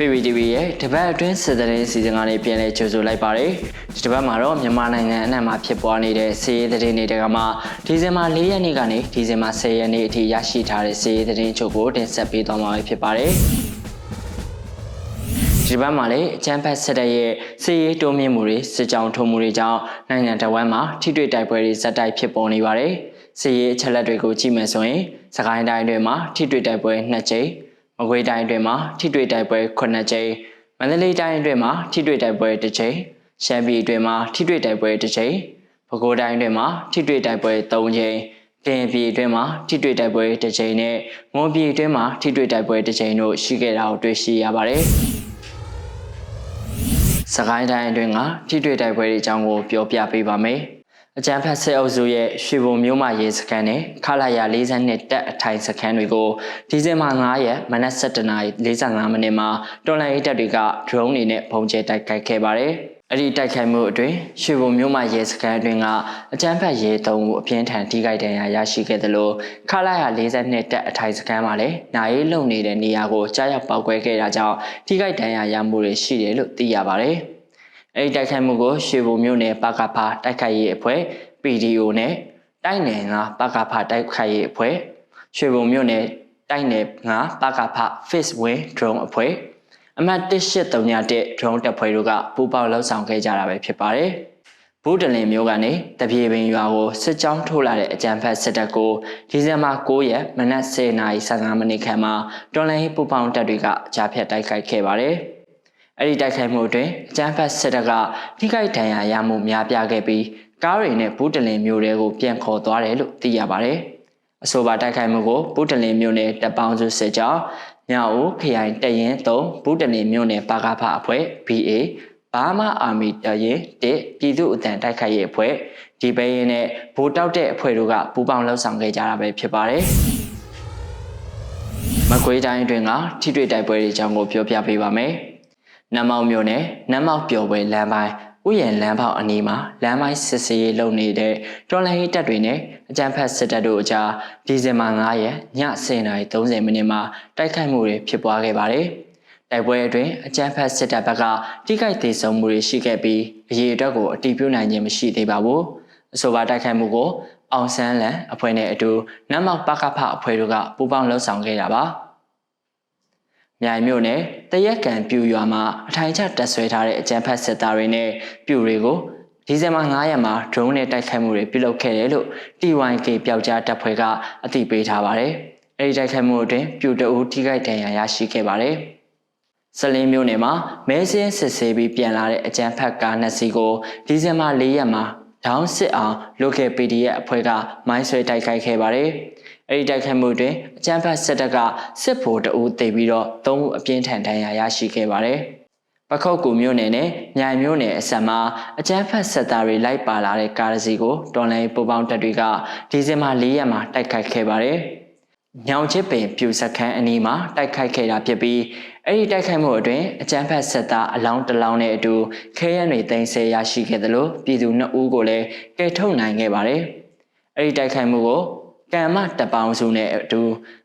PPTV ရဲ့တပတ်အတွင်းစစ်တရင်စီစဉ်ကနေပြန်လဲကြိုဆိုလိုက်ပါတယ်ဒီတပတ်မှာတော့မြန်မာနိုင်ငံအနှံ့မှာဖြစ်ပွားနေတဲ့စီးရေးသတင်းတွေကမှဒီဇင်ဘာ၄ရက်နေ့ကနေဒီဇင်ဘာ10ရက်နေ့အထိရရှိထားတဲ့စီးရေးသတင်းချုပ်ကိုတင်ဆက်ပေးသွားမှာဖြစ်ပါတယ်ဒီဘက်မှာလည်းအချမ်းဖတ်ဆက်တဲ့ရဲ့စီရေးတိုးမြင့်မှုတွေစစ်ကြောင်းထုံမှုတွေကြောင့်နိုင်ငံတော်ဝန်မှာထိတွေ့တိုက်ပွဲတွေဇက်တိုက်ဖြစ်ပေါ်နေပါတယ်။စီရေးအချက်လက်တွေကိုကြည့်မယ်ဆိုရင်စကိုင်းတိုင်းတွေမှာထိတွေ့တိုက်ပွဲ2ကြိမ် မကွေးတိုင်းတွေမှာထိတွေ့တိုက်ပွဲ9ကြိမ်မန္တလေးတိုင်းတွေမှာထိတွေ့တိုက်ပွဲ1ကြိမ်ရှမ်းပြည်တွေမှာထိတွေ့တိုက်ပွဲ1ကြိမ်ပဲခူးတိုင်းတွေမှာထိတွေ့တိုက်ပွဲ3ကြိမ်ကရင်ပြည်အတွင်းမှာထိတွေ့တိုက်ပွဲတစ်ကြိမ်နဲ့မွန်ပြည်အတွင်းမှာထိတွေ့တိုက်ပွဲတစ်ကြိမ်တို့ရှိခဲ့တာကိုတွေ့ရှိရပါတယ်။စကိုင်းတိုင်းအတွင်းကထိတွေ့တိုက်ပွဲတွေအကြောင်းကိုပြောပြပေးပါမယ်။ အကြံဖတ်စစ်အုပ်စုရဲ့ရွှေဘုံမြို့မရေးစခန်းနဲ့ခလာရ42တက်အထိုင်စခန်းတွေကိုဒီဇင်ဘာ9ရက်မနက်7:45မိနစ်မှာတော်လိုင်းတပ်တွေက drone တွေနဲ့ပုံကျဲတိုက်ခိုက်ခဲ့ပါတယ်။အဲ့ဒီတိုက်ခိုက်မှုအတွင်းရွှေဘုံမြို့မရဲစခန်းအတွင်းကအကြမ်းဖက်ရဲသုံးဦးအပြင်းထန်ထိခိုက်ဒဏ်ရာရရှိခဲ့သလိုခလာရ42တက်အထိုင်စခန်းမှာလည်းနိုင်ရေးလုံနေတဲ့နေရာကိုကြားရောက်ပောက်ကွဲခဲ့တာကြောင့်ထိခိုက်ဒဏ်ရာရမှုတွေရှိတယ်လို့သိရပါတယ်။ အဲဒီတိုက်ခိုက်မှုကိုရွှေဘုံမြို့နယ်ပကဖတိုက်ခိုက်ရေးအဖွဲ့ PDO နဲ့တိုက်နယ်ငါပကဖတိုက်ခိုက်ရေးအဖွဲ့ရွှေဘုံမြို့နယ်တိုက်နယ်ငါပကဖ Face Wing Drone အဖွဲ့အမှတ်1831 drone တပ်ဖွဲ့တို့ကပူးပေါင်းလှုပ်ဆောင်ခဲ့ကြတာပဲဖြစ်ပါတယ်။ဘူးတလင်မျိုးကနေတပြေပင်ရွာကိုစစ်ကြောင်းထိုးလာတဲ့အကြံဖက်စစ်တပ်ကိုဒီဇင်ဘာ9ရက်မနက်10:15မိနစ်ခန့်မှာတော်လိုင်းပူပေါင်းတပ်တွေကကြားဖြတ်တိုက်ခိုက်ခဲ့ပါတယ်။ အဲ့ဒီတိုက်ခိုက်မှုအတွင်းအကြမ်းဖက်စစ်တပ်ကထိခိုက်ဒဏ်ရာရမှုများပြားခဲ့ပြီးကားတွေနဲ့ဘူးတလင်မျိုးတွေကိုပြန်ခေါ်သွားတယ်လို့သိရပါတယ်။အဆိုပါတိုက်ခိုက်မှုကိုဘူးတလင်မျိုးနယ်တပ်ပေါင်းစုစစ်ကြောင်းညအိုခရိုင်တရင်3ဘူးတလင်မျိုးနယ်ပါကဖအဖွဲ့ BA ဘားမအာမီတရင်တစ်ပြည်သူအတန်တိုက်ခိုက်ရေးအဖွဲ့ဒီဘဲရင်နဲ့ဗိုလ်တောက်တဲ့အဖွဲ့တို့ကပူးပေါင်းလှုပ်ဆောင်ခဲ့ကြတာပဲဖြစ်ပါတယ်။မကွေးတိုင်းအတွင်းကထိတွေ့တိုက်ပွဲတွေအကြောင်းကိုပြောပြပေးပါမယ်။ နမောက်မြို့နယ်နမောက်ပျော်ပွဲလမ်းပိုင်းဥယျာဉ်လမ်းပေါက်အနီးမှာလမ်းပိုင်းစစ်စေးရေးလုပ်နေတဲ့တော်လှန်ရေးတပ်တွေနဲ့အကြမ်းဖက်စစ်တပ်တို့အကြားဒီဇင်ဘာ9ရက်ည10:30မိနစ်မှာတိုက်ခိုက်မှုတွေဖြစ်ပွားခဲ့ပါတယ်။တိုက်ပွဲအတွင်းအကြမ်းဖက်စစ်တပ်ဘက်ကထိခိုက်ဒေဆုံးမှုတွေရှိခဲ့ပြီးအရေးအတွက်ကိုအတိပြုနိုင်ခြင်းမရှိသေးပါဘူး။အဆိုပါတိုက်ခိုက်မှုကိုအောင်ဆန်းလန်အဖွဲ့နဲ့အတူနမောက်ပကဖအဖွဲ့တို့ကပူးပေါင်းလှုပ်ဆောင်ခဲ့တာပါ။ မြိုင်မြို့နယ်တရက်ကံပြူရွာမှာအထိုင်ချတက်ဆွဲထားတဲ့အကြမ်းဖက်စစ်သားတွေနဲ့ပြူတွေကိုဒီဇင်ဘာ9ရက်မှာ drone နဲ့တိုက်ခိုက်မှုတွေပြုလုပ်ခဲ့တယ်လို့ TYK ပျောက်ကြားတပ်ဖွဲ့ကအသိပေးထားပါတယ်။အဲဒီတိုက်ခိုက်မှုအတွင်းပြူတအူးထိခိုက်ဒဏ်ရာရရှိခဲ့ပါတယ်။စလင်းမြို့နယ်မှာမဲစင်းစစ်ဆေးပြီးပြန်လာတဲ့အကြမ်းဖက်ကားနှစ်စီးကိုဒီဇင်ဘာ4ရက်မှာဒေါင်းစစ်အောင် local PDF အဖွဲ့ကမိုင်းဆွဲတိုက်ခိုက်ခဲ့ပါတယ်။ အဲ့ဒီတိုက်ခိုက်မှုတွင်အကြမ်းဖက်စစ်တပ်ကစစ်ဗိုလ်တအူးတေပြီးတော့သုံးဦးအပြင်းထန်ဒဏ်ရာရရှိခဲ့ပါတယ်။ပခုတ်ကူမြို့နယ်နဲ့မြိုင်မြို့နယ်အစပ်မှာအကြမ်းဖက်စစ်သားတွေလိုက်ပါလာတဲ့ကားတစ်စီးကိုတော်လိုင်းပူပေါင်းတပ်တွေကဒီဇင်ဘာ၄ရက်မှာတိုက်ခိုက်ခဲ့ပါတယ်။ညောင်ချစ်ပင်ပြူစခန်းအနီးမှာတိုက်ခိုက်ခဲ့တာဖြစ်ပြီးအဲ့ဒီတိုက်ခိုက်မှုအတွင်းအကြမ်းဖက်စစ်သားအလောင်းတစ်လောင်းနဲ့အတူခဲရန်တွေတင်ဆက်ရရှိခဲ့သလိုပြည်သူ2ဦးကိုလည်းကယ်ထုတ်နိုင်ခဲ့ပါတယ်။အဲ့ဒီတိုက်ခိုက်မှုကို ကံမတပေါင်းစုနဲ့အတူ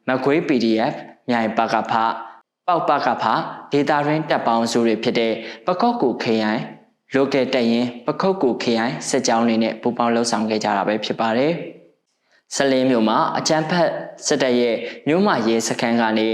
မကွေး PDF မြိုင်ပကဖပေါက်ပကဖဒေတာရင်းတပ်ပေါင်းစုတွေဖြစ်တဲ့ပခော့ကူခရိုင်လိုကယ်တက်ရင်ပခုတ်ကူခရိုင်စစ်ကြောင်းတွေနဲ့ပူးပေါင်းလှုပ်ဆောင်ခဲ့ကြတာပဲဖြစ်ပါတယ်။ဆလင်းမြို့မှာအချမ်းဖက်စစ်တပ်ရဲ့မြို့မရဲစခန်းကနေ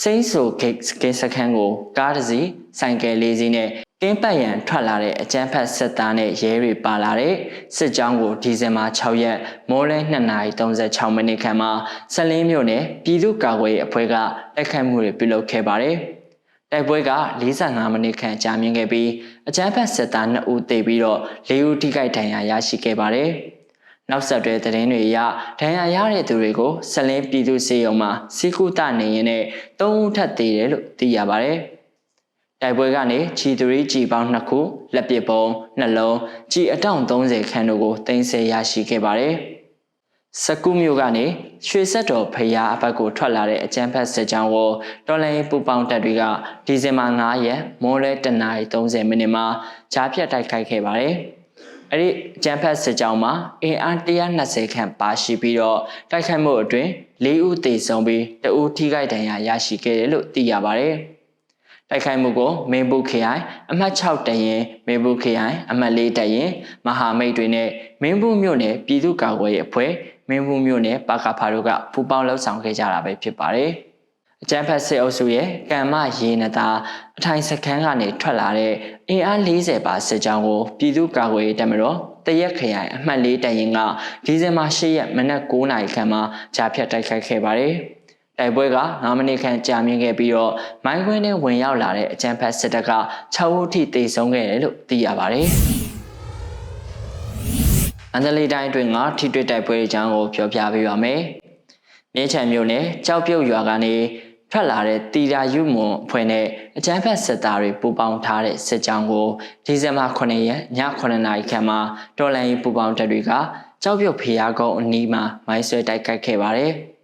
စိမ့်ဆိုဂိတ်ကင်းစခန်းကိုကားတစ်စီးဆိုင်ကယ်လေးစီးနဲ့ ကင်းပတ်ရန်ထွက်လာတဲ့အကြမ်းဖက်စစ်သားနဲ့ရဲတွေပါလာတဲ့စစ်ကြောင်းကိုဒီဇင်ဘာ6ရက်မိုးလဲ2:36မိနစ်ခန့်မှာဆလင်းမြို့နယ်ပြည်သူ့ကာကွယ်ရေးအဖွဲ့ကတိုက်ခိုက်မှုတွေပြုလုပ်ခဲ့ပါတယ်။တိုက်ပွဲက45မိနစ်ခန့်ကြာမြင့်ခဲ့ပြီးအကြမ်းဖက်စစ်သား2ဦးသေပြီးတော့၄ဦးထိခိုက်ဒဏ်ရာရရှိခဲ့ပါတယ်။နောက်ဆက်တွဲသတင်းတွေအရဒဏ်ရာရတဲ့သူတွေကိုဆလင်းပြည်သူ့စေယုံမှာစီကုတနေရင်နဲ့၃ဦးထပ်သေးတယ်လို့သိရပါတယ်။ တိုက်ပွဲကနေဂျီ3ဂျီပေါင်း2ခုလက်ပစ်ပုံနှလုံးဂျီအတောင့်30ခန်းတို့ကိုတင်ဆက်ရရှိခဲ့ပါတယ်။စကုမြို့ကနေရွှေဆက်တော်ဖရာအဘက်ကိုထွက်လာတဲ့အကြမ်းဖက်စစ်ကြောင်းကိုတော်လိုင်းပူပေါင်းတပ်တွေကဒီဇင်ဘာ9ရက်မိုးလဲ10:30မိနစ်မှာဂျားဖြတ်တိုက်ခိုက်ခဲ့ပါတယ်။အဲ့ဒီအကြမ်းဖက်စစ်ကြောင်းမှာအင်အား120ခန့်ပါရှိပြီးတော့တိုက်ခိုက်မှုအတွင်း၄ဦးသေဆုံးပြီးတဦးထိခိုက်ဒဏ်ရာရရှိခဲ့တယ်လို့သိရပါတယ်။ တိုက်ခိုက်မှုကိုမင်းဘူးခရိုင်အမှတ်6တရင်မင်းဘူးခရိုင်အမှတ်4တရင်မဟာမိတ်တွေနဲ့မင်းဘူးမြို့နယ်ပြည်သူ့ကာကွယ်ရေးအဖွဲ့မင်းဘူးမြို့နယ်ပါကဖာတို့ကပူးပေါင်းလှုပ်ဆောင်ခဲ့ကြတာပဲဖြစ်ပါတယ်။အကြမ်းဖက်စစ်အုပ်စုရဲ့ကံမရေနတာအထိုင်စခန်းကနေထွက်လာတဲ့အင်အား40ပါစစ်ကြောင်းကိုပြည်သူ့ကာကွယ်ရေးတပ်မတော်တရက်ခရိုင်အမှတ်၄တရင်ကဒီဇင်ဘာ10ရက်မနက်9:00နာရီခန့်မှာကြာဖြတ်တိုက်ခိုက်ခဲ့ပါတယ်။ တိုက်ပွဲက9မိနစ်ခန့်ကြာမြင့်ခဲ့ပြီးတော့မိုင်းခွင်းနဲ့ဝင်ရောက်လာတဲ့အကြမ်းဖက်စစ်တပ်က6ဦးထိတေဆုံးခဲ့တယ်လို့သိရပါတယ်။အန်ဒလီတိုင်းအတွင်းကထိတွေ့တိုက်ပွဲအကြောင်းကိုပြောပြပေးပါမယ်။မြင်းချံမြို့နယ်ကြောက်ပြုတ်ရွာကနေထွက်လာတဲ့တီရာယူမွန်အဖွဲ့နဲ့အကြမ်းဖက်စစ်သားတွေပူးပေါင်းထားတဲ့စစ်ကြောင်းကိုဒီဇင်ဘာ9ရက်ည9နာရီခန့်မှာတော်လန်ရေးပူးပေါင်းတပ်တွေကကြောက်ပြုတ်ဖျားကုန်းအနီးမှာမိုင်းဆွဲတိုက်ခိုက်ခဲ့ပါတယ်။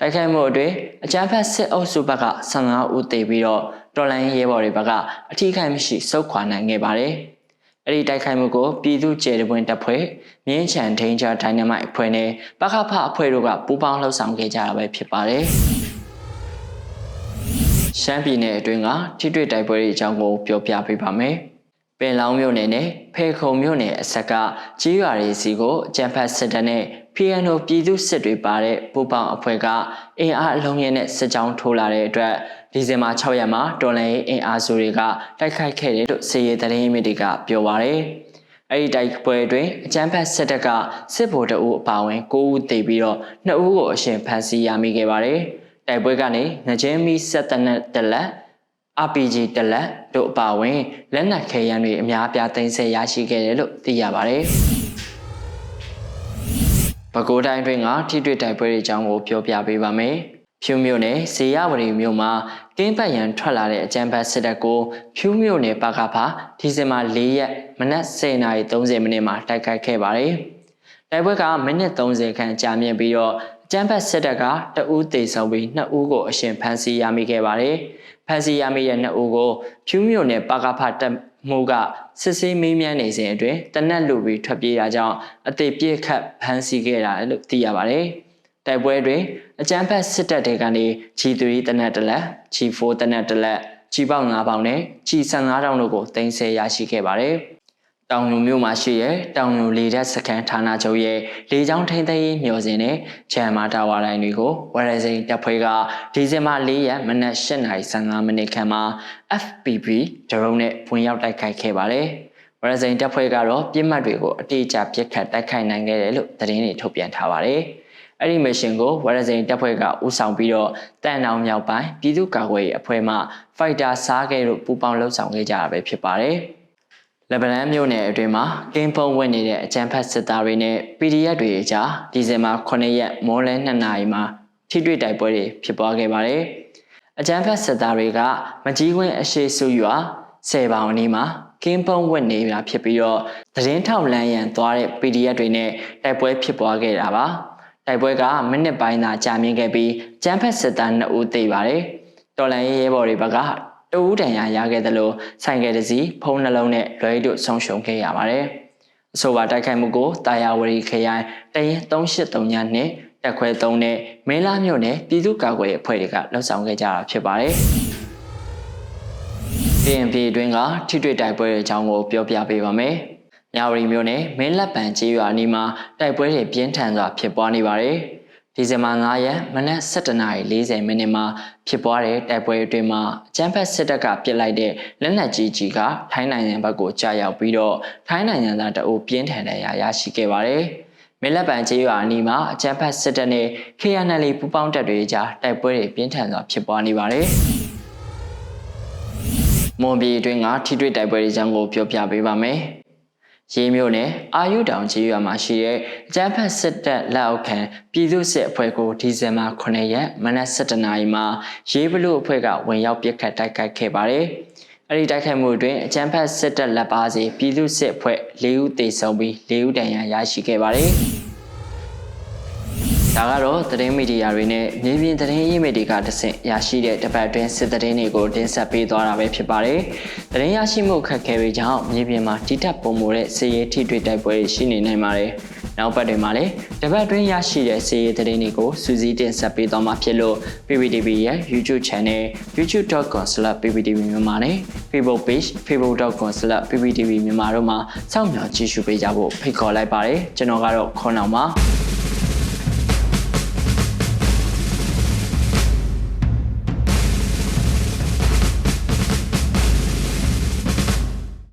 တိုက်ခိုက်မှုအတွင်းအကြမ်းဖက်စစ်အုပ်စုဘက်က15ဦးသေပြီးတော့တော်လန်ရေးရဲဘော်တွေဘက်ကအထီးခိုင်မရှိစုခွာနိုင်ခဲ့ပါတယ်။အဲ့ဒီတိုက်ခိုက်မှုကိုပြည်သူ့ကျေတပွင့်တပ်ဖွဲ့မြင်းချံဒိန်ဂျာဒိုင်နမိုက်အဖွဲ့နဲ့ပခဖအဖွဲ့တို့ကပူးပေါင်းလှုပ်ဆောင်ခဲ့ကြတာပဲဖြစ်ပါတယ်။ရှမ်းပြည်နယ်အတွင်းကထိတွေ့တိုက်ပွဲတွေအကြောင်းကိုပြောပြပေးပါမယ်။ပင်လောင်းမြို့နယ်နဲ့ဖေခုံမြို့နယ်အဆက်ကကြီးရွာတွေစီကိုအကြံဖတ်စစ်တပ်နဲ့ PNO ပြည်သူစစ်တွေပါတဲ့ပူပေါင်းအဖွဲ့ကအင်အားအလုံးရင်းနဲ့စစ်ကြောင်းထိုးလာတဲ့အတွက်ဒီဇင်ဘာ6ရက်မှာတော်လန်ရေးအင်အားစုတွေကတိုက်ခိုက်ခဲ့တယ်လို့စီရီသတင်းမြစ်တွေကပြောပါရယ်။အဲ့ဒီတိုက်ပွဲအတွင်းအကြမ်းဖက်စစ်တပ်ကစစ်ဗိုလ်တအုပ်အပါအဝင်9ဦးသေပြီးတော့2ဦးကိုအရှင်ဖမ်းဆီးရမိခဲ့ပါတယ်။တိုက်ပွဲကနေငကြင်းမီဆက်တနက်တလက် RPG တလက်တို့အပါအဝင်လက်နက်ခဲယမ်းတွေအများအပြားသိမ်းဆည်းရရှိခဲ့တယ်လို့သိရပါတယ်။ ပဲခူးတိုင်းတွင်ကထိတွေ့တိုက်ပွဲတွေအကြောင်းကိုပြောပြပေးပါမယ်။ဖြူမြို့နယ်ဇေယဝတီမြို့မှာကင်းပတ်ရန်ထွက်လာတဲ့အကြမ်းဖက်စစ်တပ်ကိုဖြူမြို့နယ်ပါကဖာဒီဇင်ဘာ၄ရက်မနက်10:30မိနစ်မှာတိုက်ခိုက်ခဲ့ပါတယ်။တိုက်ပွဲကမိနစ်30ခန့်ကြာမြင့်ပြီးတော့အကြမ်းဖက်စစ်တပ်ကတဦးသေဆုံးပြီးနှစ်ဦးကိုအရှင်ဖမ်းဆီးရမိခဲ့ပါတယ်။ဖမ်းဆီးရမိတဲ့နှစ်ဦးကိုဖြူးမြို့နယ်ပါကဖတပ် မှုကစစ်ဆေးမေးမြန်းနေစဉ်အတွင်းတနက်လူပြီးထွက်ပြေးတာကြောင့်အသေးပြည့်ခတ်ဖမ်းဆီးခဲ့တာလို့သိရပါတယ်။တိုက်ပွဲတွင်အကြမ်းဖက်စစ်တပ်တွေကနေဂျီ3တနက်တလက်ဂျီ4တနက်တလက်ဂျီပေါက်9ပေါင်နဲ့ဂျီ15တောင်တို့ကိုတင်ဆက်ရရှိခဲ့ပါတယ်။ တောင်ညိုမြို့မှာရှိတဲ့တောင်ညိုလေတပ်စခန်းဌာနချုပ်ရဲ့လေကြောင်းထိန်းသိမ်းရေးမျှော်စင်နဲ့ဂျမ်မာတာဝါလိုင်းတွေကိုဝရစိန်တပ်ဖွဲ့ကဒီဇင်ဘာ၄ရက်မနက်၈ :15 မိနစ်ခန့်မှာ FPV ဒရုန်းနဲ့ဝင်ရောက်တိုက်ခိုက်ခဲ့ပါတယ်။ဝရစိန်တပ်ဖွဲ့ကတော့ပြစ်မှတ်တွေကိုအတိအကျပစ်ခတ်တိုက်ခိုက်နိုင်ခဲ့တယ်လို့သတင်းတွေထုတ်ပြန်ထားပါတယ်။အဲ့ဒီမရှင်ကိုဝရစိန်တပ်ဖွဲ့ကဦးဆောင်ပြီးတော့တန်တောင်မြောက်ပိုင်းပြည်သူ့ကာကွယ်ရေးအဖွဲ့မှဖိုက်တာစားခဲ့လို့ပူးပေါင်းလှုပ်ဆောင်ခဲ့ကြတာပဲဖြစ်ပါတယ်။ လက်ဗလန်မြို့နယ်အတွင်းမှာကင်းဖုံဝင်နေတဲ့အကြမ်းဖက်စစ်သားတွေနဲ့ PDF တွေအကြားဒီဇင်ဘာ9ရက်မော်လ2နာရီမှာထိတွေ့တိုက်ပွဲတွေဖြစ်ပွားခဲ့ပါတယ်။အကြမ်းဖက်စစ်သားတွေကမကြီးခွင်းအရှိစုရွာဆယ်ပေါင်အနီးမှာကင်းဖုံဝင်နေတာဖြစ်ပြီးတော့သတင်းထောက်လမ်းရန်သွားတဲ့ PDF တွေနဲ့တိုက်ပွဲဖြစ်ပွားခဲ့တာပါ။တိုက်ပွဲကမိနစ်ပိုင်းသာကြာမြင့်ခဲ့ပြီးကျန်းဖက်စစ်သား2ဦးသေပါတယ်။တော်လန်ရေးရဲဘော်တွေဘက်က တဦးတန်ရာရခဲ့တယ်လို့ဆိုင်ကယ်တစ်စီးဖုံးနှလုံးနဲ့လွယ်တို့ဆုံးရှုံးခဲ့ရပါတယ်။အဆိုပါတိုက်ခိုက်မှုကိုတာယာဝရီခရိုင်တရင်383ညနဲ့တက်ခွဲ3နဲ့မင်းလာမြို့နယ်ပြည်သူ့ကာကွယ်ရေးအဖွဲ့တွေကလှုပ်ဆောင်ခဲ့ကြတာဖြစ်ပါတယ်။ PNP အတွင်းကထိတွေ့တိုက်ပွဲအကြောင်းကိုပြောပြပေးပါမယ်။ညဝရီမြို့နယ်မင်းလက်ပံကျေးရွာနီးမှာတိုက်ပွဲတွေပြင်းထန်စွာဖြစ်ပွားနေပါတယ်။ ဒီဇင်ဘာ9ရက်မနက်7:40မိနစ်မှာဖြစ်ပွားတဲ့တိုက်ပွဲအတွင်းမှာအကြမ်းဖက်စစ်တပ်ကပစ်လိုက်တဲ့လက်နက်ကြီးကြီးကထိုင်းနိုင်ငံဘက်ကိုကြာရောက်ပြီးတော့ထိုင်းနိုင်ငံသားတအုပ်ပြင်းထန်တဲ့ရာရရှိခဲ့ပါတယ်။မလက်ပံကျေးရွာအနီးမှာအကြမ်းဖက်စစ်တပ်နဲ့ KNL ပူးပေါင်းတပ်တွေကြားတိုက်ပွဲတွေပြင်းထန်စွာဖြစ်ပွားနေပါတယ်။မွန်ပြည်အတွင်းကထိတွေ့တိုက်ပွဲတွေကြောင့်ကိုပြောပြပေးပါမယ်။ ရေးမြို့နယ်အာယုတောင်ကြီးရွာမှာရှိတဲ့အကြမ်းဖက်စစ်တပ်လက်အောက်ခံပြည်သူ့စစ်အဖွဲ့ကိုဒီဇင်ဘာ9ရက်မနက်7:00နာရီမှာရေးဘလို့အဖွဲ့ကဝင်ရောက်ပစ်ခတ်တိုက်ခိုက်ခဲ့ပါတယ်။အဲဒီတိုက်ခိုက်မှုအတွင်းအကြမ်းဖက်စစ်တပ်လက်ပါစီပြည်သူ့စစ်အဖွဲ့၄ဦးသေဆုံးပြီး၄ဦးဒဏ်ရာရရှိခဲ့ပါတယ်။ ဒါကတော့သတင်းမီဒီယာတွေနဲ့မြေပြင်သတင်းရင်းမြစ်တွေကတဆင့်ရရှိတဲ့တပတ်အတွင်းစစ်သတင်းတွေကိုတင်ဆက်ပေးသွားတာပဲဖြစ်ပါတယ်။သတင်းရရှိမှုခက်ခဲတွေကြောင့်မြေပြင်မှာတိတက်ပုံမှုတဲ့စစ်ရေးထိတွေ့တိုက်ပွဲတွေရှိနေနိုင်ပါတယ်။နောက်ပတ်တွေမှာလည်းတပတ်အတွင်းရရှိတဲ့စစ်ရေးသတင်းတွေကိုစူးစီးတင်ဆက်ပေးသွားမှာဖြစ်လို့ PPTV ရဲ့ YouTube Channel youtube.com/pptv မြန်မာနဲ့ Facebook Page facebook.com/pptv မြန်မာတို့မှာစောင့်မျှော်ကြည့်ရှုပေးကြဖို့ဖိတ်ခေါ်လိုက်ပါတယ်။ကျွန်တော်ကတော့ခေါင်းအောင်ပါ။